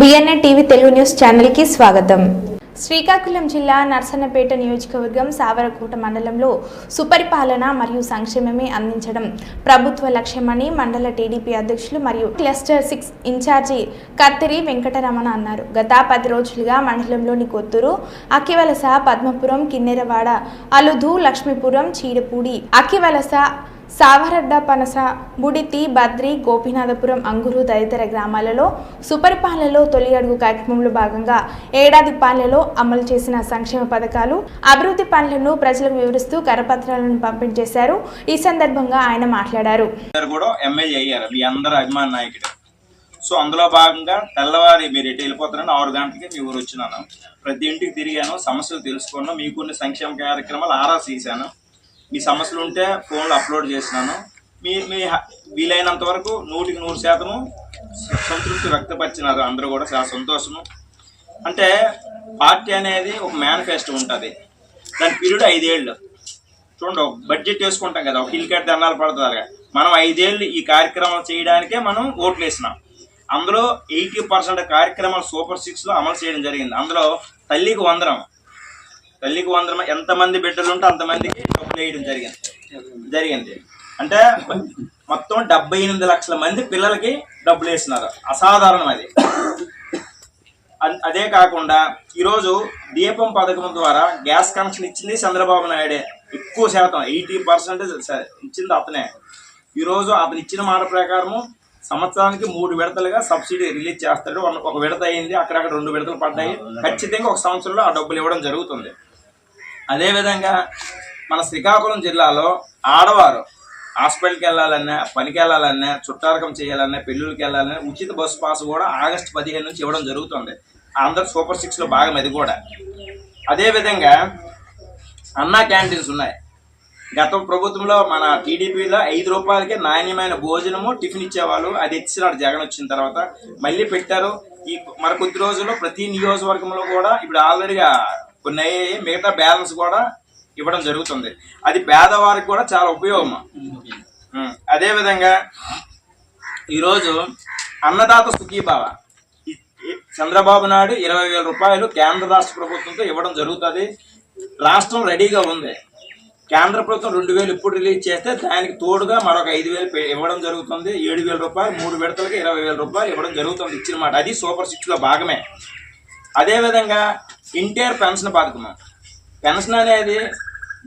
BNA TV Telugu news ఛానల్కి స్వాగతం. శ్రీకాకుళం జిల్లా నర్సన్నపేట నియోజకవర్గం సావరకోట మండలంలో సుపరిపాలన మరియు సంక్షేమమే అందించడం ప్రభుత్వ లక్ష్యమని మండల టీడీపీ అధ్యక్షులు మరియు cluster six incharge Kattiri Venkataramana అన్నారు. గత పది రోజులుగా మండలంలోని కొత్తూరు అక్కివలస పద్మపురం కిన్నెరవాడ అలుదు లక్ష్మీపురం చీడపూడి అక్కివలస సావరడ్డ పనస బుడితి బద్రి గోపీనాథపురం అంగురు తదితర గ్రామాలలో సుపరిపాలనలో తొలి అడుగు కార్యక్రమంలో భాగంగా ఏడాది పాలనలో అమలు చేసిన సంక్షేమ పథకాలు అభివృద్ధి పనులను ప్రజలకు వివరిస్తూ కరపత్రాలను పంపిణీ చేశారు. ఈ సందర్భంగా ఆయన మాట్లాడారు. కూడా ఎమ్మెల్యే నాయకుడు. సో అందులో భాగంగా తెల్లవారి మీరు ఎటు వెళ్ళిపోతారని ఆరు గంటలకి మీ ఊరు వచ్చినాను. ప్రతి ఇంటికి తిరిగాను సమస్యలు తెలుసుకున్నాను మీకు కొన్ని సంక్షేమ కార్యక్రమాలు ఆరా తీశాను మీ సమస్యలు ఉంటే ఫోన్లో అప్లోడ్ చేసినాను. మీ మీ వీలైనంత వరకు నూటికి నూరు శాతము సంతృప్తి వ్యక్తపరిచినారు అందరూ కూడా. చాలా సంతోషము. అంటే పార్టీ అనేది ఒక మేనిఫెస్టో ఉంటుంది. దాని పీరియడ్ ఐదేళ్ళు. చూడండి ఒక బడ్జెట్ వేసుకుంటాం కదా. ఒక ఇల్లు దండాలు పడుతుంది మనం ఐదేళ్ళు ఈ కార్యక్రమాలు చేయడానికే మనం ఓట్లు వేసినాం అందులో ఎయిటీ పర్సెంట్ కార్యక్రమాలు సూపర్ సిక్స్లో అమలు చేయడం జరిగింది. అందులో తల్లికి వందరం తల్లికి వందరం ఎంతమంది బిడ్డలు ఉంటే అంతమందికి డబ్బులు వేయడం జరిగింది. జరిగింది. అంటే మొత్తం డెబ్బై ఎనిమిది లక్షల మంది పిల్లలకి డబ్బులు వేసినారు అసాధారణం అది. అదే కాకుండా ఈరోజు దీపం పథకం ద్వారా గ్యాస్ కనెక్షన్ ఇచ్చింది చంద్రబాబు నాయుడే. ఎక్కువ శాతం ఎయిటీ పర్సెంటేజ్ ఇచ్చింది అతనే. ఈరోజు అతను ఇచ్చిన మాట ప్రకారము సంవత్సరానికి మూడు విడతలుగా సబ్సిడీ రిలీజ్ చేస్తాడు. ఒక విడత అయింది అక్కడక్కడ రెండు విడతలు పడ్డాయి. ఖచ్చితంగా ఒక సంవత్సరంలో ఆ డబ్బులు ఇవ్వడం జరుగుతుంది. అదేవిధంగా మన శ్రీకాకుళం జిల్లాలో ఆడవారు హాస్పిటల్కి వెళ్ళాలన్నా పనికి వెళ్ళాలన్నా చుట్టారకం చేయాలన్నా పెళ్ళిళ్ళకి వెళ్ళాలన్నా ఉచిత బస్సు పాస్ కూడా ఆగస్టు పదిహేను నుంచి ఇవ్వడం జరుగుతుంది. అందరు సూపర్ సిక్స్లో భాగం అది కూడా. అదేవిధంగా అన్నా క్యాంటీన్స్ ఉన్నాయి. గత ప్రభుత్వంలో మన టీడీపీలో ఐదు రూపాయలకే నాణ్యమైన భోజనము టిఫిన్ ఇచ్చేవాళ్ళు. అది ఇచ్చినాడు జగన్ వచ్చిన తర్వాత. మళ్ళీ పెట్టారు. ఈ మరి కొద్ది రోజుల్లో ప్రతి నియోజకవర్గంలో కూడా ఇప్పుడు ఆల్రెడీగా కొన్ని అయ్యాయి మిగతా బ్యాలెన్స్ కూడా ఇవ్వడం జరుగుతుంది. అది పేదవారికి కూడా చాలా ఉపయోగం. అదేవిధంగా ఈరోజు అన్నదాత సుఖీభావ. చంద్రబాబు నాయుడు ఇరవై వేల రూపాయలు కేంద్ర రాష్ట్ర ప్రభుత్వంతో ఇవ్వడం జరుగుతుంది. రాష్ట్రం రెడీగా ఉంది. కేంద్ర ప్రభుత్వం రెండు వేలు ఇప్పుడు రిలీజ్ చేస్తే దానికి తోడుగా మరొక ఐదు వేలు ఇవ్వడం జరుగుతుంది. ఏడు వేల రూపాయలు మూడు విడతలకి ఇరవై వేల రూపాయలు ఇవ్వడం జరుగుతుంది. ఇచ్చిన మాట. అది సూపర్ సిక్స్లో భాగమే. అదేవిధంగా ఇంటర్ పెన్షన్ పథకం పెన్షన్ అనేది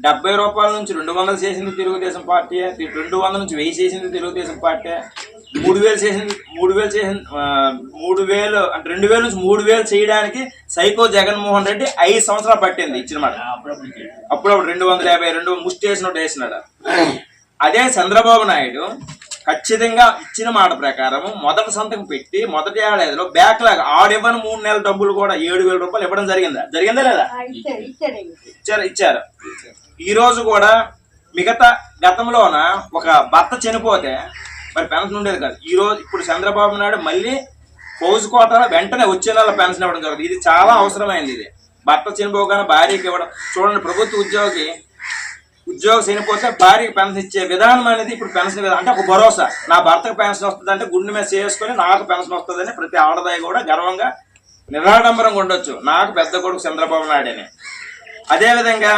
డెబ్బై రూపాయల నుంచి రెండు వందలు చేసింది తెలుగుదేశం పార్టీ రెండు వందల నుంచి వెయ్యి చేసింది తెలుగుదేశం పార్టీ మూడు వేలు చేసింది మూడు వేలు చేసింది మూడు వేలు అంటే రెండు వేల నుంచి మూడు వేలు చేయడానికి సైకో జగన్మోహన్ రెడ్డి ఐదు సంవత్సరాలు పట్టింది ఇచ్చిన మాట. అప్పుడప్పుడు రెండు వందల యాభై రెండు ముష్టి వేసినట్టు వేసినాడు అదే చంద్రబాబు నాయుడు ఖచ్చితంగా ఇచ్చిన మాట ప్రకారం మొదటి సంతకం పెట్టి మొదటి ఏడాదిలో బ్యాక్ లాగా ఆడివ్వని మూడు నెలల డబ్బులు కూడా ఏడు వేల రూపాయలు ఇవ్వడం జరిగిందా? జరిగిందా లేదా? ఇచ్చారు ఇచ్చారు ఈ రోజు కూడా మిగతా గతంలోన ఒక భర్త చనిపోతే మరి పెన్షన్ ఉండేది కాదు. ఈ రోజు ఇప్పుడు చంద్రబాబు నాయుడు మళ్ళీ ఫౌజ్ కోట వెంటనే వచ్చే నెల పెన్షన్ ఇవ్వడం జరుగుతుంది. ఇది చాలా అవసరమైంది ఇది. భర్త చనిపోగానే భార్యకి ఇవ్వడం. చూడండి ప్రభుత్వ ఉద్యోగి ఉద్యోగం చనిపోతే భార్యకి పెన్షన్ ఇచ్చే విధానం అనేది ఇప్పుడు పెన్షన్ విధానం అంటే ఒక భరోసా. నా భర్తకు పెన్షన్ వస్తుంది అంటే గుండె మీద చేసుకొని నాకు పెన్షన్ వస్తుందని ప్రతి ఆడదాయి కూడా గర్వంగా నిరాడంబరంగా ఉండొచ్చు. నాకు పెద్ద కొడుకు చంద్రబాబు నాయుడు అని అదేవిధంగా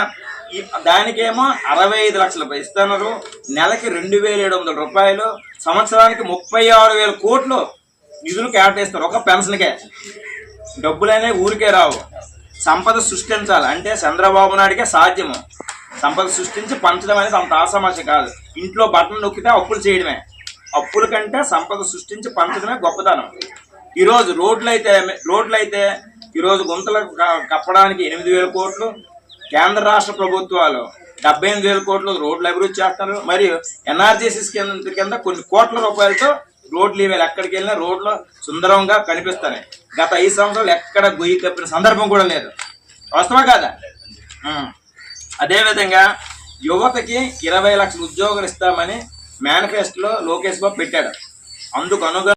ఈ దానికేమో అరవై ఐదు లక్షలు ఇస్తున్నారు. నెలకి రెండు వేల ఏడు వందల రూపాయలు. సంవత్సరానికి ముప్పై ఆరు వేల కోట్లు నిధులు కేటాయిస్తారు ఒక పెన్షన్కే. డబ్బులనే ఊరికే రావు. సంపద సృష్టించాలి. అంటే చంద్రబాబు నాయుడికే సాధ్యము. సంపద సృష్టించి పంచడం అనేది అంత ఆసమాష కాదు. ఇంట్లో బట్టలు నొక్కితే అప్పులు చేయడమే. అప్పుల కంటే సంపద సృష్టించి పంచడమే గొప్పతనం. ఈరోజు రోడ్లు అయితే రోడ్లు అయితే ఈరోజు గుంతలు కప్పడానికి ఎనిమిది వేల కోట్లు కేంద్ర రాష్ట్ర ప్రభుత్వాలు డెబ్బై ఎనిమిది వేల కోట్లు రోడ్లు అభివృద్ధి చేస్తున్నారు మరియు ఎన్ఆర్జీసీస్ కింద కింద కొన్ని కోట్ల రూపాయలతో రోడ్లు ఇవాళ ఎక్కడికి వెళ్ళినా రోడ్లు సుందరంగా కనిపిస్తున్నాయి. గత ఐదు సంవత్సరాలు ఎక్కడ గొయ్యి కప్పిన సందర్భం కూడా లేదు. వాస్తవా కాదా? అదేవిధంగా యువతకి ఇరవై లక్షల ఉద్యోగాలు ఇస్తామని మేనిఫెస్టోలో లోకేష్ బాబు పెట్టాడు. అందుకు అనుగుణంగా